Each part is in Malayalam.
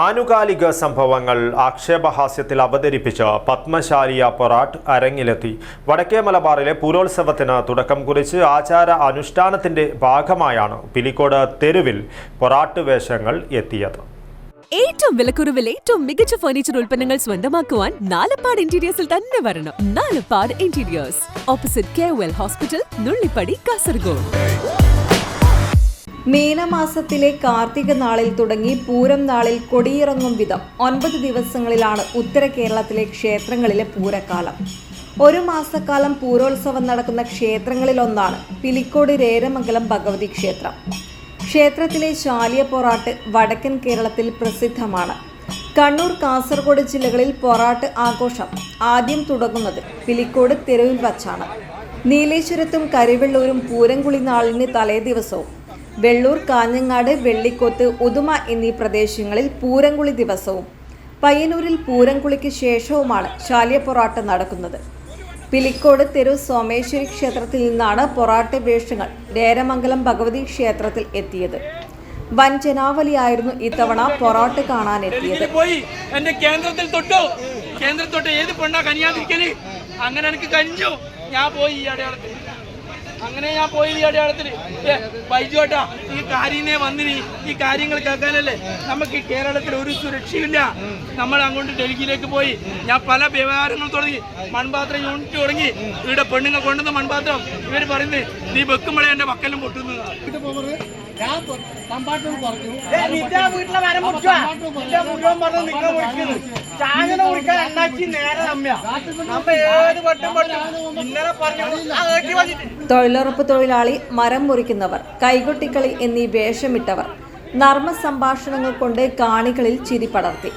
ആനുകാലിക സംഭവങ്ങൾ ആക്ഷേപഹാസ്യത്തിൽ അവതരിപ്പിച്ച് പത്മശാലിയ പൊറാട്ട് അരങ്ങിലെത്തി. വടക്കേ മലബാറിലെ പൂരോത്സവത്തിന് തുടക്കം കുറിച്ച് ആചാര അനുഷ്ഠാനത്തിന്റെ ഭാഗമായാണ് പിലിക്കോട് തെരുവിൽ പൊറാട്ട് വേഷങ്ങൾ എത്തിയത്. ഏറ്റവും വിലക്കുറവിൽ ഏറ്റവും മികച്ച ഫർണിച്ചർ ഉൽപ്പന്നങ്ങൾ സ്വന്തമാക്കുവാൻ നാലപ്പാട് ഇന്റീരിയേഴ്സിൽ തന്നെ വരണം. Nalappad interiors opposite K hospital Nullippadi Kasaragod മീനമാസത്തിലെ Karthika നാളിൽ തുടങ്ങി പൂരം നാളിൽ കൊടിയിറങ്ങും വിധം ഒൻപത് ദിവസങ്ങളിലാണ് ഉത്തര കേരളത്തിലെ ക്ഷേത്രങ്ങളിലെ പൂരക്കാലം. ഒരു മാസക്കാലം പൂരോത്സവം നടക്കുന്ന ക്ഷേത്രങ്ങളിലൊന്നാണ് പിലിക്കോട് രേരമംഗലം ഭഗവതി ക്ഷേത്രം. ക്ഷേത്രത്തിലെ ശാലിയ പൊറാട്ട് വടക്കൻ കേരളത്തിൽ പ്രസിദ്ധമാണ്. കണ്ണൂർ കാസർഗോഡ് ജില്ലകളിൽ പൊറാട്ട് ആഘോഷം ആദ്യം തുടങ്ങുന്നത് പിലിക്കോട് തെരുവിൽ വച്ചാണ്. നീലേശ്വരത്തും കരിവെള്ളൂരും പൂരംകുളി നാളിന് തലേ ദിവസവും വെള്ളൂർ കാഞ്ഞങ്ങാട് വെള്ളിക്കോത്ത് ഉദുമ എന്നീ പ്രദേശങ്ങളിൽ പൂരംകുളി ദിവസവും. പയ്യന്നൂരിൽ പൂരംകുളിക്ക് ശേഷവുമാണ് ശാലിയ പൊറാട്ട് നടക്കുന്നത്. പിലിക്കോട് തെരു സോമേശ്വരി ക്ഷേത്രത്തിൽ നിന്നാണ് പൊറാട്ട് വേഷങ്ങൾ ഡേരമംഗലം ഭഗവതി ക്ഷേത്രത്തിൽ എത്തിയത്. വൻ ജനാവലിയായിരുന്നു ഇത്തവണ പൊറാട്ട് കാണാനെത്തിയത്. അങ്ങനെ എനിക്ക് ഞാൻ പോയി ഈ അടയാളത്തിൽ. അങ്ങനെ ഞാൻ പോയി ഈ അടയാളത്തിൽ ഏട്ടാ ഈ കാര്യനെ വന്നിനി ഈ കാര്യങ്ങൾ കേൾക്കാനല്ലേ? നമുക്ക് കേരളത്തിൽ ഒരു സുരക്ഷയില്ല നമ്മൾ അങ്ങോട്ട് ഡൽഹിയിലേക്ക് പോയി. ഞാൻ പല വ്യവഹാരങ്ങൾ തുടങ്ങി. മൺപാത്രം യൂണിറ്റ് തുടങ്ങി. ഇവിടെ പെണ്ണുങ്ങൾ കൊണ്ടുവന്ന മൺപാത്രം. ഇവർ പറയുന്നത് നീ വെക്കുമ്പോഴേ എന്റെ വക്കലും പൊട്ടുന്നതാണ് വീട്ടിലെ മരം മുഴുവൻ പറഞ്ഞ്. ചാങ്ങന അണ്ണാച്ചി നേരെ നമ്മയാ നമ്മ ഏത് വട്ടം ഇന്നലെ പറഞ്ഞു തൊഴിലുറപ്പ് തൊഴിലാളി മരം മുറിക്കുന്നവർ കൈകൊട്ടിക്കളി എന്നീ വേഷമിട്ടവർ നർമ്മ സംഭാഷണങ്ങൾ കൊണ്ട് കാണികളിൽ ചിരി പടർത്തി.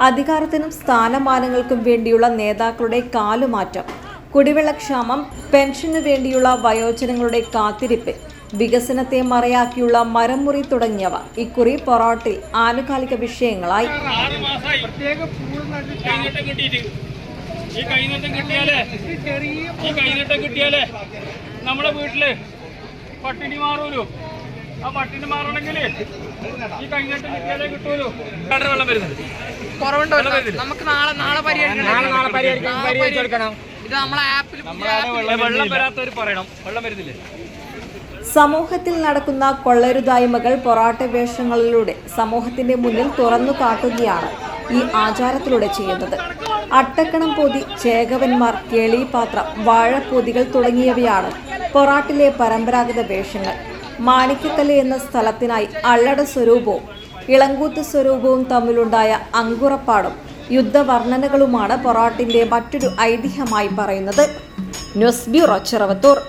അധികാരത്തിനും സ്ഥാനമാനങ്ങൾക്കും വേണ്ടിയുള്ള നേതാക്കളുടെ കാലുമാറ്റം കുടിവെള്ളക്ഷാമം പെൻഷന് വേണ്ടിയുള്ള വയോജനങ്ങളുടെ കാത്തിരിപ്പ് വികസനത്തെ മറയാക്കിയുള്ള മരംമുറി തുടങ്ങിയവ. ഇക്കുറി പൊറോട്ടിൽ ആനുകാലിക വിഷയങ്ങളായി. ഈ കൈനീട്ടം കിട്ടിയാലേ ഈ കൈനീട്ടം കിട്ടിയാലേ നമ്മുടെ വീട്ടിൽ പട്ടിണി മാറൂലോ? ആ പട്ടിണി മാറണമെങ്കിൽ ഈ കൈനീട്ടം കിട്ടിയാലേ കിട്ടൂലോ കടൽ വെള്ളം വരുന്നത് കുറവുണ്ടോ നമുക്ക് നാളെ നാളെ പരിഹരിക്കണം. നാളെ നാളെ പരിഹരിക്കണം ഇത് നമ്മളെ ആപ്പിൽ വെള്ളം വരാത്തവർ പറയണം. വെള്ളം വരുന്നില്ലേ സമൂഹത്തിൽ നടക്കുന്ന കൊള്ളരുതായ്മകൾ പൊറാട്ട വേഷങ്ങളിലൂടെ സമൂഹത്തിന്റെ മുന്നിൽ തുറന്നു കാട്ടുകയാണ് ഈ ആചാരത്തിലൂടെ ചെയ്യുന്നത്. അട്ടക്കണം പൊതി ചേകവന്മാർ കേളിപാത്രം വാഴപ്പൊതികൾ തുടങ്ങിയവയാണ് പൊറാട്ടിലെ പരമ്പരാഗത വേഷങ്ങൾ. മാണിക്കക്കല്ല് എന്ന സ്ഥലത്തിനായി അള്ളട സ്വരൂപവും ഇളങ്കൂത്ത് സ്വരൂപവും തമ്മിലുണ്ടായ അങ്കുറപ്പാടും യുദ്ധവർണനകളുമാണ് പൊറാട്ടിന്റെ മറ്റൊരു ഐതിഹ്യമായി പറയുന്നത്. News bureau Cheruvathur.